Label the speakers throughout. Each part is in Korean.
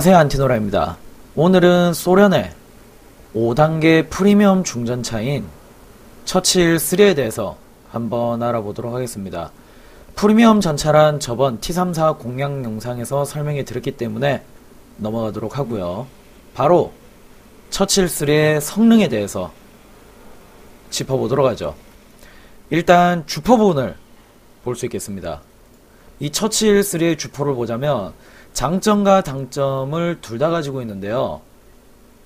Speaker 1: 안녕하세요 안티노라입니다. 오늘은 소련의 5단계 프리미엄 중전차인 처칠 3에 대해서 한번 알아보도록 하겠습니다. 프리미엄 전차란 저번 T34 공략 영상에서 설명해 드렸기 때문에 넘어가도록 하고요. 바로 처칠 3의 성능에 대해서 짚어보도록 하죠. 일단 주포 부분을 볼 수 있겠습니다. 이 처칠 3의 주포를 보자면 장점과 단점을 둘 다 가지고 있는데요.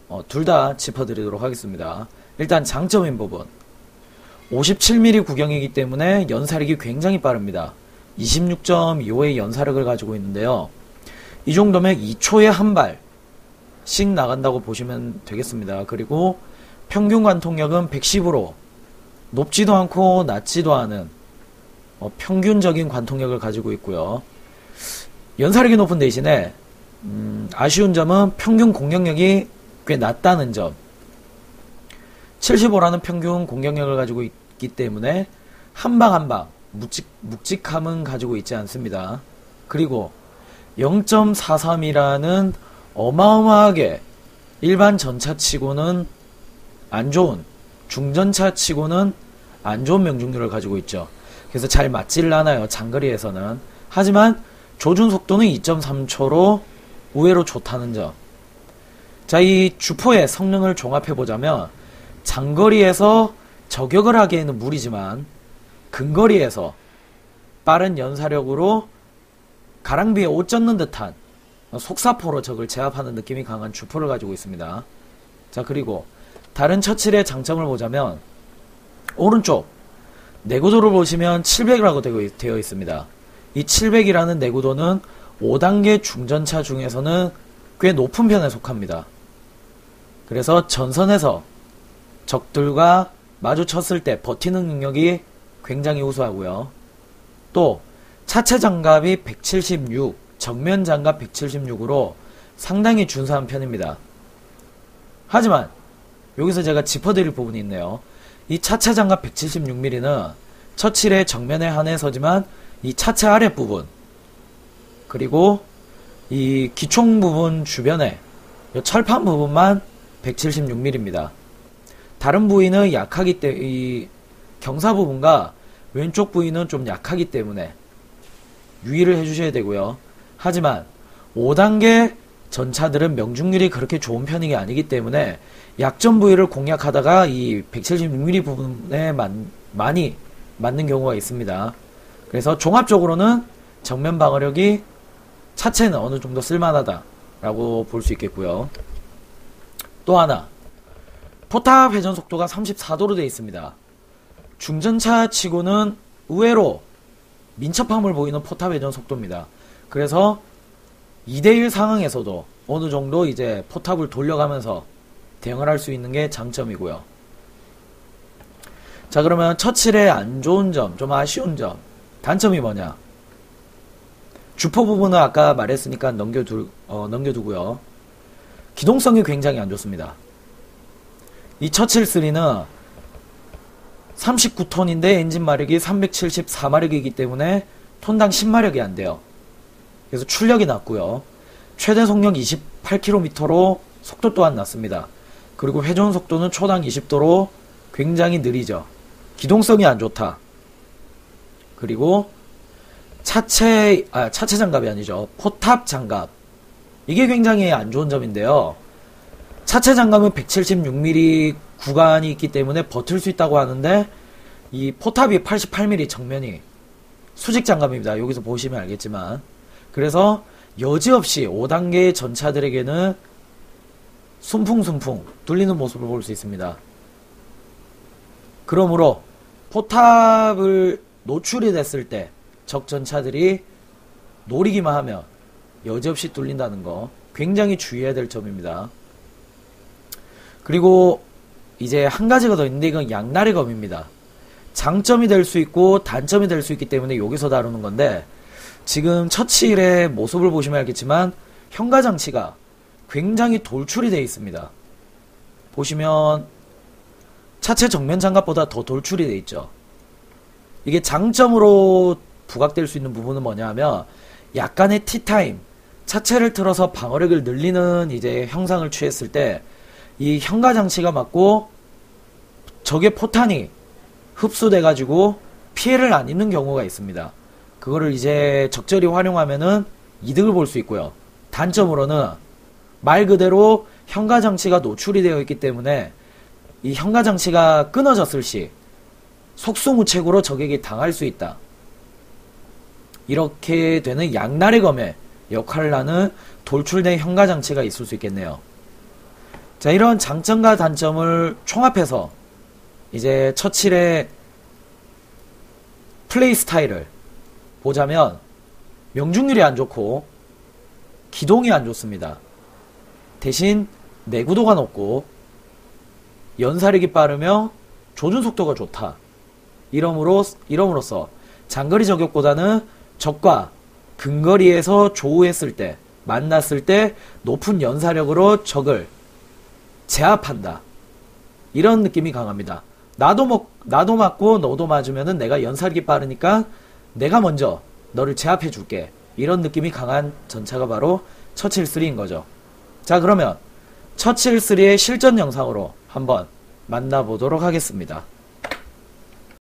Speaker 1: 어, 둘 다 짚어드리도록 하겠습니다. 일단 장점인 부분. 57mm 구경이기 때문에 연사력이 굉장히 빠릅니다. 26.25의 연사력을 가지고 있는데요. 이 정도면 2초에 한 발씩 나간다고 보시면 되겠습니다. 그리고 평균 관통력은 110으로 높지도 않고 낮지도 않은 어, 평균적인 관통력을 가지고 있고요. 연사력이 높은 대신에 음, 아쉬운 점은 평균 공격력이 꽤 낮다는 점. 75라는 평균 공격력을 가지고 있기 때문에 한방 한방 묵직, 묵직함은 가지고 있지 않습니다. 그리고 0.43이라는 어마어마하게 일반 전차치고는 안 좋은 중전차치고는 안 좋은 명중률을 가지고 있죠. 그래서 잘 맞질 않아요. 장거리에서는. 하지만 조준 속도는 2.3초로 의외로 좋다는 점. 자, 이 주포의 성능을 종합해 보자면 장거리에서 저격을 하기에는 무리지만 근거리에서 빠른 연사력으로 가랑비에 옷 젖는 듯한 속사포로 적을 제압하는 느낌이 강한 주포를 가지고 있습니다. 자, 그리고 다른 처칠의 장점을 보자면 오른쪽 내구도를 보시면 700이라고 되어 있습니다. 이 700이라는 내구도는 5단계 중전차 중에서는 꽤 높은 편에 속합니다. 그래서 전선에서 적들과 마주쳤을 때 버티는 능력이 굉장히 우수하고요. 또 차체 장갑이 176, 정면 장갑 176으로 상당히 준수한 편입니다. 하지만 여기서 제가 짚어드릴 부분이 있네요. 이 차체 장갑 176mm는 처칠의 정면에 한해서지만 이 차체 아랫부분 그리고 이 기총 부분 주변에 철판 부분만 176mm입니다. 다른 부위는 약하기 때문에 이 경사 부분과 왼쪽 부위는 좀 약하기 때문에 유의를 해주셔야 되고요. 하지만 5단계 전차들은 명중률이 그렇게 좋은 편이 아니기 때문에 약점 부위를 공략하다가 이 176mm 부분에 만, 많이 맞는 경우가 있습니다. 그래서 종합적으로는 정면 방어력이 차체는 어느 정도 쓸만하다라고 볼 수 있겠고요. 또 하나 포탑 회전 속도가 34도로 되어 있습니다. 중전차 치고는 의외로 민첩함을 보이는 포탑 회전 속도입니다. 그래서 2대1 상황에서도 어느 정도 이제 포탑을 돌려가면서 대응을 할 수 있는 게 장점이고요. 자, 그러면 처칠의 안 좋은 점, 좀 아쉬운 점, 단점이 뭐냐? 주포 부분은 아까 말했으니까 넘겨두, 어, 넘겨두고요. 기동성이 굉장히 안 좋습니다. 이 처칠 3는 39톤인데 엔진 마력이 374마력이기 때문에 톤당 10마력이 안 돼요. 그래서 출력이 낮고요. 최대 속력 28km로 속도 또한 낮습니다. 그리고 회전 속도는 초당 20도로 굉장히 느리죠. 기동성이 안 좋다. 그리고 차체 아 차체 장갑이 아니죠. 포탑 장갑. 이게 굉장히 안 좋은 점인데요. 차체 장갑은 176mm 구간이 있기 때문에 버틸 수 있다고 하는데 이 포탑이 88mm 정면이 수직 장갑입니다. 여기서 보시면 알겠지만 그래서 여지없이 5단계 전차들에게는 순풍순풍 뚫리는 모습을 볼 수 있습니다. 그러므로 포탑을 노출이 됐을 때 적전차들이 노리기만 하면 여지없이 뚫린다는 거 굉장히 주의해야 될 점입니다. 그리고 이제 한 가지가 더 있는데 이건 양날의 검입니다. 장점이 될 수 있고 단점이 될 수 있기 때문에 여기서 다루는 건데 지금 처칠의 모습을 보시면 알겠지만 현가 장치가 굉장히 돌출이 되어 있습니다. 보시면 차체 정면 장갑보다 더 돌출이 되어 있죠. 이게 장점으로 부각될 수 있는 부분은 뭐냐 하면 약간의 티타임, 차체를 틀어서 방어력을 늘리는 이제 형상을 취했을 때 이 현가 장치가 맞고 적의 포탄이 흡수돼 가지고 피해를 안 입는 경우가 있습니다. 그거를 이제 적절히 활용하면은 이득을 볼 수 있고요. 단점으로는 말 그대로 현가 장치가 노출이 되어 있기 때문에 이 현가 장치가 끊어졌을 시 속수무책으로 적에게 당할 수 있다. 이렇게 되는 양날의 검의 역할을 하는 돌출된 현가 장치가 있을 수 있겠네요. 자, 이런 장점과 단점을 총합해서 이제 처칠의 플레이 스타일을 보자면 명중률이 안 좋고 기동이 안 좋습니다. 대신 내구도가 높고 연사력이 빠르며 조준 속도가 좋다. 이러므로 이러므로써 장거리 저격보다는 적과 근거리에서 조우했을 때 만났을 때 높은 연사력으로 적을 제압한다. 이런 느낌이 강합니다. 나도 먹, 나도 맞고 너도 맞으면은 내가 연살기 빠르니까 내가 먼저 너를 제압해 줄게. 이런 느낌이 강한 전차가 바로 처칠 3인 거죠. 자, 그러면 처칠 3의 실전 영상으로 한번 만나보도록 하겠습니다.